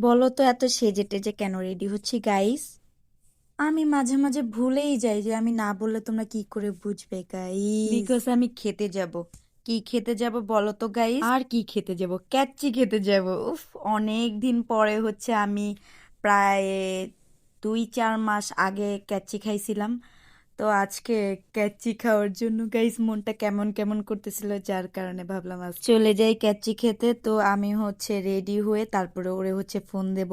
বলো তো এত সেজে টেজে কেন রেডি হচ্ছি গাইস আমি মাঝে মাঝে ভুলেই যাই যে আমি না বললে তোমরা কি করে বুঝবে গাইস বিকজ আমি খেতে যাব। কি খেতে যাব বলো তো গাইস আর কি খেতে যাব? ক্যাচ্চি খেতে যাব। উফ অনেক দিন পরে হচ্ছে আমি প্রায় দুই চার মাস আগে ক্যাচ্চি খাইছিলাম। তো আজকে ক্যাচি খাওয়ার জন্য গাইস মনটা কেমন কেমন করতেছিল যার কারণে ভাবলাম আজ চলে যাই ক্যাচ্চি খেতে। তো আমি হচ্ছে রেডি হয়ে তারপরে ওরে হচ্ছে ফোন দেব।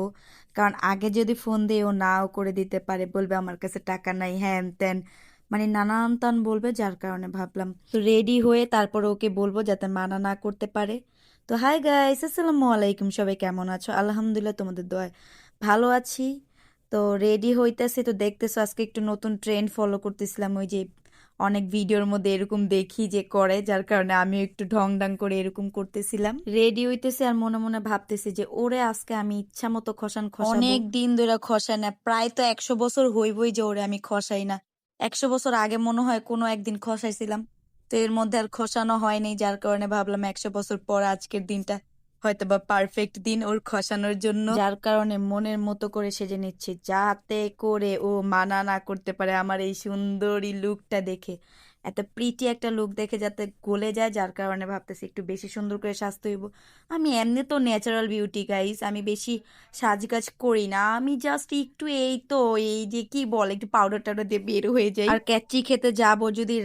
কারণ আগে যদি ফোন দিয়ে, ও নাও করে দিতে পারে, বলবে আমার কাছে টাকা নাই, হ্যান ত্যান। মানে নানান তান বলবে যার কারণে ভাবলাম। তো রেডি হয়ে তারপরে ওকে বলব যাতে মানা না করতে পারে। তো হাই গাইস আসসালামু আলাইকুম, সবাই কেমন আছো? আলহামদুলিল্লাহ তোমাদের দোয়ায় ভালো আছি। তো রেডি হইতেছি তো দেখতেছো, আজকে একটু নতুন ট্রেন্ড ফলো করতেছিলাম, ওই যে অনেক ভিডিওর মধ্যে এরকম দেখি যে করে, যার কারণে আমিও একটু ঢং ঢং করে এরকম করতেছিলাম। রেডি হইতেছি আর মনে মনে ভাবতেছি যে ওরে আজকে আমি ইচ্ছা মতো খসান খসাবো। অনেক দিন ধরে খসাই না, প্রায় তো একশো বছর হইবই যে ওরে আমি খসাই না। একশো বছর আগে মনে হয় কোনো একদিন খসাইছিলাম, তো এর মধ্যে আর খসানো হয়নি যার কারণে ভাবলাম একশো বছর পর আজকের দিনটা হয়তো বা পারফেক্ট দিন ওর খসানোর জন্য। যার কারণে মনের মতো করে সেজে নিচ্ছি, যাতে করে ও মানা না করতে পারে আমার এই সুন্দরী লুকটা দেখে। এত প্রিটি একটা লুক দেখে যাতে গলে যায়, যার কারণে ভাবতেছি একটু বেশি সুন্দর করে সাজতে হইব। আমি এমনি তো ন্যাচারাল বিউটি গাইস আমি বেশি সাজগাজ করি না। আমি জাস্ট একটু এই তো, এই যে কি বলে, একটু পাউডার টাউডার দিয়ে বের হয়ে যাই। আর ক্যাচি খেতে যাব যদি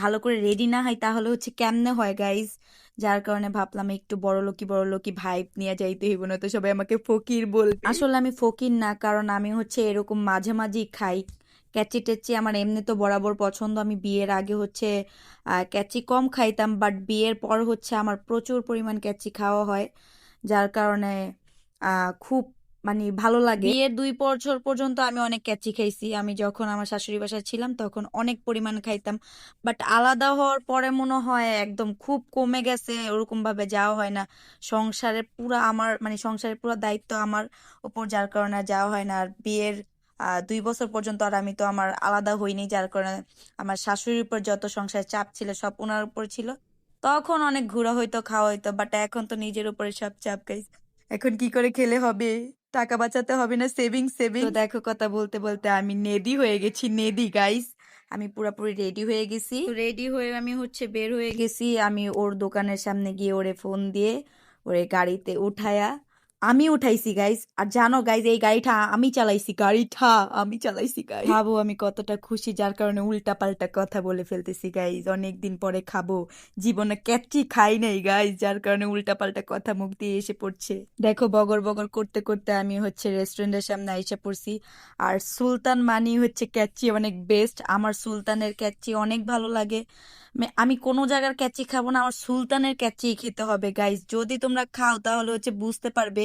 ভালো করে রেডি না হয়, তাহলে হচ্ছে কেমনে হয় গাইস যার কারণে ভাবলাম একটু বড় লোকি বড় লোকি ভাইব নিয়ে যাইতে হইব না তো সবাই আমাকে ফকির বলবে। আসলে আমি ফকির না, কারণ আমি হচ্ছে এরকম মাঝে মাঝেই খাই। ক্যাচি টেচি আমার এমনি তো বরাবর পছন্দ। আমি বিয়ের আগে হচ্ছে ক্যাচি কম খাইতাম বাট বিয়ের পর হচ্ছে আমার প্রচুর পরিমাণ ক্যাচি খাওয়া হয়, যার কারণে খুব মানে ভালো লাগে। বিয়ের দুই বছর পর্যন্ত আমি অনেক ক্যাচি খাইছি। আমি যখন আমার শাশুড়ি বাসায় ছিলাম তখন অনেক পরিমাণ খাইতাম বাট আলাদা হওয়ার পরে মনে হয় একদম খুব কমে গেছে, ওরকম ভাবে যাওয়া হয় না। সংসারের পুরা আমার মানে সংসারের পুরো দায়িত্ব আমার ওপর যার কারণে যাওয়া হয় না। আর বিয়ের দুই বছর পর্যন্ত আর আমি তো আমার আলাদা হইনি, যার কারণে আমার শাশুড়ির উপর যত সংসারের চাপ ছিল সব ওনার উপর ছিল। তখন অনেক ঘোরা হইতো, খাওয়া হইতো বাট এখন তো নিজের উপরে সব চাপ গাইস এখন কি করে খেলে হবে? টাকা বাঁচাতে হবে না সেভিং সেভিং দেখো কথা বলতে বলতে আমি নেদি হয়ে গেছি, নেদি গাইস আমি পুরোপুরি রেডি হয়ে গেছি। রেডি হয়ে আমি হচ্ছে বের হয়ে গেছি, আমি ওর দোকানের সামনে গিয়ে ওরে ফোন দিয়ে, ওরে গাড়িতে উঠায়া আমি উঠাইছি গাইস আর জানো গাইস এই গাড়িটা আমি চালাইছি, গাড়িটা আমি চালাইছি গাইস ভাবো আমি কতটা খুশি, যার কারণে উল্টা পাল্টা কথা বলে ফেলতেছি গাইস অনেক দিন পরে খাব। জীবনে ক্যাচি খাই নাই গাইস যার কারণে উল্টা পাল্টা কথা মুখ দিয়ে এসে পড়ছে। দেখো, বগর বগর করতে করতে আমি হচ্ছে রেস্টুরেন্টের সামনে এসে পড়ছি। আর সুলতান মানি হচ্ছে ক্যাচি অনেক বেস্ট আমার সুলতানের ক্যাচি অনেক ভালো লাগে। আমি কোনো জায়গার ক্যাচি খাব না, আমার সুলতানের ক্যাচি খেতে হবে গাইস যদি তোমরা খাও, তাহলে হচ্ছে বুঝতে পারবে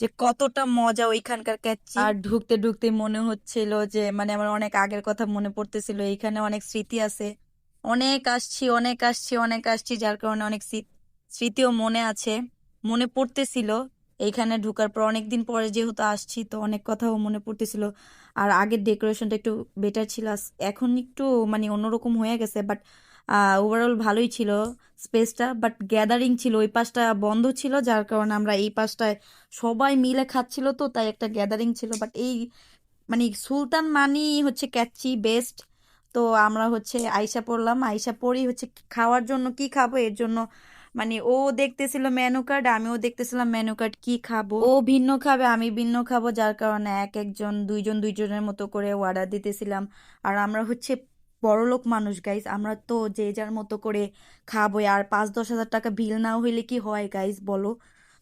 যে কতটা মজা ওইখানকার ক্যাচি। আর ঢুকতে ঢুকতে মনে হচ্ছিল যে মানে আমার অনেক আগের কথা মনে পড়তেছিল, এইখানে অনেক স্মৃতি আছে। অনেক আসছি অনেক আসছি অনেক আসছি, যার কারণে অনেক স্মৃ- স্মৃতিও মনে আছে, মনে পড়তেছিল। এইখানে ঢুকার পর অনেক দিন পরে যেহেতু আসছি, তো অনেক কথাও মনে পড়তেছিল। আর আগের ডেকোরেশনটা একটু বেটার ছিল এখন একটু মানে অন্যরকম হয়ে গেছে বাট ওভারঅল ভালোই ছিল স্পেসটা বাট গ্যাদারিং ছিল, ওই পাশটা বন্ধ ছিল, যার কারণে আমরা এই পাশটায় সবাই মিলে খাচ্ছিল তো, তাই একটা গ্যাদারিং ছিল বাট এই মানে সুলতান মানি হচ্ছে ক্যাচি বেস্ট তো আমরা হচ্ছে আইসা পড়লাম আইসা পড়ি হচ্ছে খাওয়ার জন্য কি খাব, এর জন্য মানে ও দেখতেছিল মেনু কার্ড আমিও দেখতেছিলাম মেনু কার্ড কি খাব? ও ভিন্ন খাবে, আমি ভিন্ন খাব, যার কারণে এক একজন, দুইজন, দুইজনের মতো করে অর্ডার দিতেছিলাম। আর আমরা হচ্ছে বড়লোক মানুষ গাইজ আমরা তো যে যার মতো করে খাব আর পাঁচ দশ হাজার টাকা বিল না হইলে কি হয় গাইজ বলো?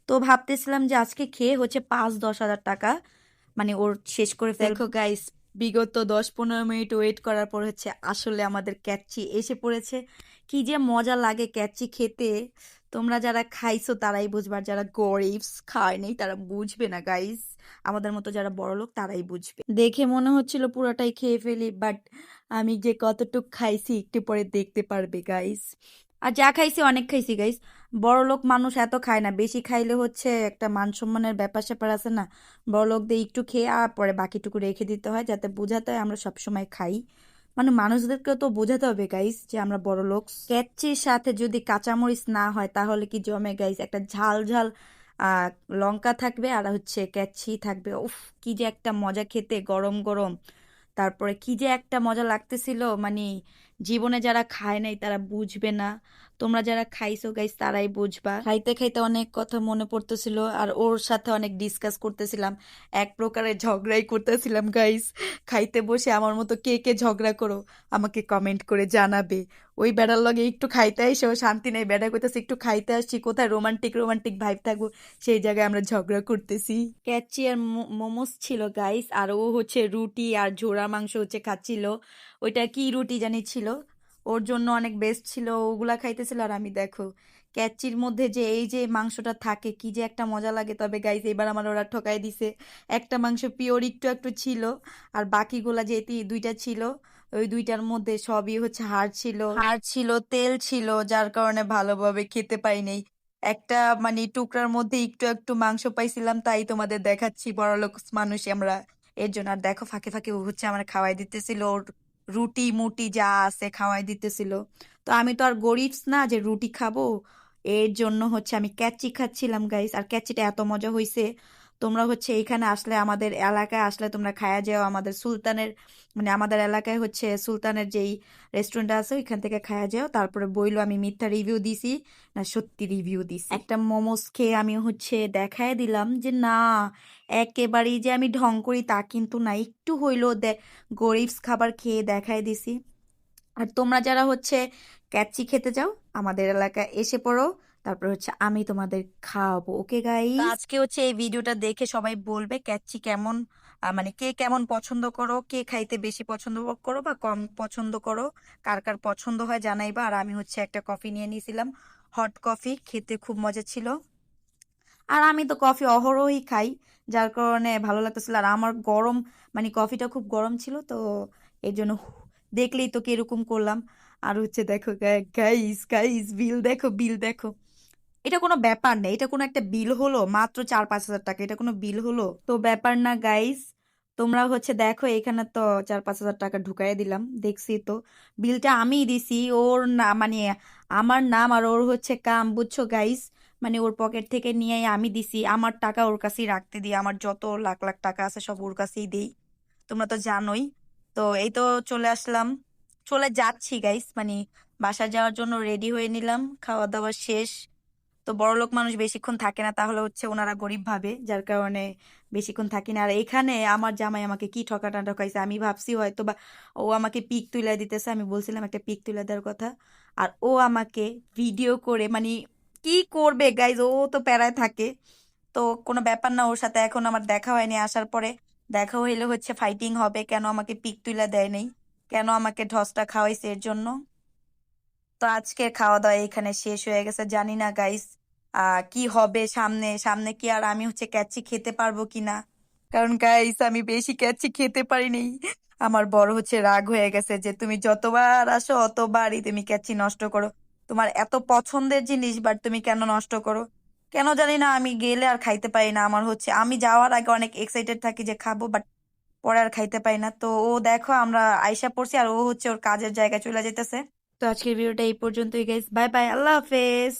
তো ভাবতেছিলাম যে আজকে খেয়ে হচ্ছে পাঁচ দশ হাজার টাকা। মানে ওর শেষ করে ফেলব গাইজ বিগত দশ পনেরো মিনিট ওয়েট করার পর হচ্ছে আসলে আমাদের ক্যাচি এসে পড়েছে। কি যে মজা লাগে ক্যাচি খেতে। তোমরা যারা খাইছো তারাই বুঝবার যারা গরিবস খায় নাই তারা বুঝবে না গাইস আমাদের মতো যারা বড় লোক তারাই বুঝবে। দেখে মনে হচ্ছিল পুরোটাই খেয়ে ফেলি বাট আমি যে কতটুক খাইছি একটু পরে দেখতে পারবে গাইস আর যা খাইছি অনেক খাইছি গাইস বড় লোক মানুষ এত খায় না, বেশি খাইলে হচ্ছে একটা মান সম্মানের ব্যাপার স্যাপার আছে না। বড় লোকদের একটু খেয়ে, আর পরে বাকিটুকু রেখে দিতে হয়, যাতে বোঝাতে হয় আমরা সবসময় খাই। মানে মানুষদেরকেও তো বোঝাতে হবে গাইস যে আমরা বড় লোক। ক্যাচের সাথে যদি কাঁচামরিচ না হয়, তাহলে কি জমে গাইস একটা ঝাল ঝাল লঙ্কা থাকবে আর হচ্ছে ক্যাচি থাকবে। উফ, কি যে একটা মজা খেতে, গরম গরম। তারপরে কি যে একটা মজা লাগতেছিল মানে জীবনে যারা খায় নাই তারা বুঝবে না। তোমরা যারা খাইছো গাইস তারাই বুঝবা। খাইতে খাইতে অনেক কথা মনে পড়তেছিল আর ওর সাথে অনেক ডিসকাস করতেছিলাম। এক প্রকারের ঝগড়াই করতেছিলাম গাইস খাইতে বসে আমার মতো কে কে ঝগড়া করো, আমাকে কমেন্ট করে জানাবে। ওই বেড়ার লগে একটু খাইতে ও শান্তি নেই বেড়া কইতেছে একটু খাইতে আসছি, কোথায় রোমান্টিক রোমান্টিক ভাইব থাকব, সেই জায়গায় আমরা ঝগড়া করতেছি। ক্যাচি আর মোমোস ছিল গাইস আর ও হচ্ছে রুটি আর ঝোড়া মাংস হচ্ছে খাচ্ছিল। ওইটা কি রুটি জানি ছিল? ওর জন্য অনেক বেস্ট ছিল, ওগুলা খাইতেছিল আর আমি দেখো। ক্যাচির মধ্যে যে এই যে মাংসটা থাকে, কি যে একটা মজা লাগে, তবে গাইস এবার আমার ওরা ঠকাই দিছে। একটা মাংস পিওর একটু একটু ছিল, আর বাকিগুলা যে দুইটা ছিল ওই দুইটার মধ্যে সবই হচ্ছে হাড় ছিল। হাড় ছিল, তেল ছিল, যার কারণে ভালোভাবে খেতে পাই নাই একটা মানে টুকরার মধ্যে একটু একটু মাংস পাইছিলাম, তাই তোমাদের দেখাচ্ছি। বড়লোক মানুষ আমরা, এর জন্য আর দেখো, ফাঁকে ফাঁকে হচ্ছে আমার খাওয়াই দিতেছিল। ওর রুটি মুটি যা আছে খাওয়াই দিতেছিল। তো আমি তো আর গরিব না যে রুটি খাব, এর জন্য হচ্ছে আমি ক্যাচি খাচ্ছিলাম গাইস আর ক্যাচিটা এত মজা হয়েছে তোমরা হচ্ছে এইখানে আসলে আমাদের এলাকায় আসলে তোমরা খায়া যাও। আমাদের সুলতানের মানে আমাদের এলাকায় হচ্ছে সুলতানের যেই রেস্টুরেন্ট আছে, ওইখান থেকে খায়া যাও। তারপরে বইলো, আমি মিথ্যা রিভিউ দিছি, না সত্যি রিভিউ দিছি। একটা মোমোস খেয়ে আমি হচ্ছে দেখায় দিলাম যে, না, একেবারেই যে আমি ঢং করি তা কিন্তু না। একটু হইলেও গরিবস খাবার খেয়ে দেখায় দিছি। আর তোমরা যারা হচ্ছে ক্যাচি খেতে যাও আমাদের এলাকায় এসে পড়ো। তারপর হচ্ছে আমি তোমাদের খাওয়াবো, ওকে গাই আজকে হচ্ছে এই ভিডিওটা দেখে সবাই বলবে ক্যাচি কেমন মানে কে কেমন পছন্দ করো, কে খাইতে বেশি পছন্দ করো বা কম পছন্দ করো, কার কার পছন্দ হয় জানাইবা। আর আমি হচ্ছে একটা কফি নিয়ে নিয়েছিলাম হট কফি খেতে খুব মজা ছিল। আর আমি তো কফি অহরহই খাই, যার কারণে ভালো লাগতেছিল। আর আমার গরম মানে কফিটা খুব গরম ছিল, তো এই জন্য দেখলেই তো কীরকম করলাম। আর হচ্ছে দেখো গাইস গাইস বিল দেখো বিল দেখো। এটা কোনো ব্যাপার না, এটা কোনো একটা বিল হলো, মাত্র চার পাঁচ হাজার টাকা, এটা কোনো বিল হলো। তো ব্যাপার না গাইস তোমরা হচ্ছে দেখো, এখানে তো চার পাঁচ হাজার টাকা ঢুকাই দিলাম, দেখছি তো। বিলটা আমিই দিছি, ওর না মানে আমার নাম আর ওর হচ্ছে কাম, বুঝছ গাইস মানে ওর পকেট থেকে নিয়ে আমি দিছি, আমার টাকা ওর কাছেই রাখতে দিই, আমার যত লাখ লাখ টাকা আছে সব ওর কাছেই দিই। তোমরা তো জানোই। তো এই তো চলে আসলাম, চলে যাচ্ছি গাইস মানে বাসা যাওয়ার জন্য রেডি হয়ে নিলাম খাওয়া দাওয়া শেষ। তো বড়লোক মানুষ বেশিক্ষণ থাকে না, তাহলে হচ্ছে ওনারা গরিব ভাবে, যার কারণে বেশিক্ষণ থাকি না। আর এখানে আমার জামাই আমাকে কি ঠকাটা ঠকাইছে, আমি ভাবছি হয়তো বা ও আমাকে পিক তুলে দিতেছে, আমি বলছিলাম একটা পিক তুলে দেওয়ার কথা। আর ও আমাকে ভিডিও করে মানে কি করবে গাইজ ও তো প্যারায় থাকে। তো কোনো ব্যাপার না, ওর সাথে এখন আমার দেখা হয়নি, আসার পরে দেখা হইলে হচ্ছে ফাইটিং হবে, কেন আমাকে পিক তুলে দেয় নাই? কেন আমাকে ঢসটা খাওয়াইছে এর জন্য? তো আজকে খাওয়া দাওয়া এখানে শেষ হয়ে গেছে, জানি না গাইস কি হবে সামনে সামনে কি আর আমি হচ্ছে ক্যাচি খেতে পারব কিনা কারণ গাইস আমি বেশি ক্যাচি খেতে পারিনি। আমার বড় হচ্ছে রাগ হয়ে গেছে যে তুমি যতবার আসো, অতবারই তুমি ক্যাচি নষ্ট করো। তোমার এত পছন্দের জিনিস বাট তুমি কেন নষ্ট করো? কেন জানি না, আমি গেলে আর খাইতে পারি না। আমার হচ্ছে, আমি যাওয়ার আগে অনেক এক্সাইটেড থাকি যে খাব বাট পরে আর খাইতে পাই না। তো ও দেখো, আমরা আইসা পড়ছি আর ও হচ্ছে ওর কাজের জায়গায় চলে যেতেছে তো আজকের ভিডিওটা এই পর্যন্তই গাইস বাই বাই আল্লাহ হাফেজ।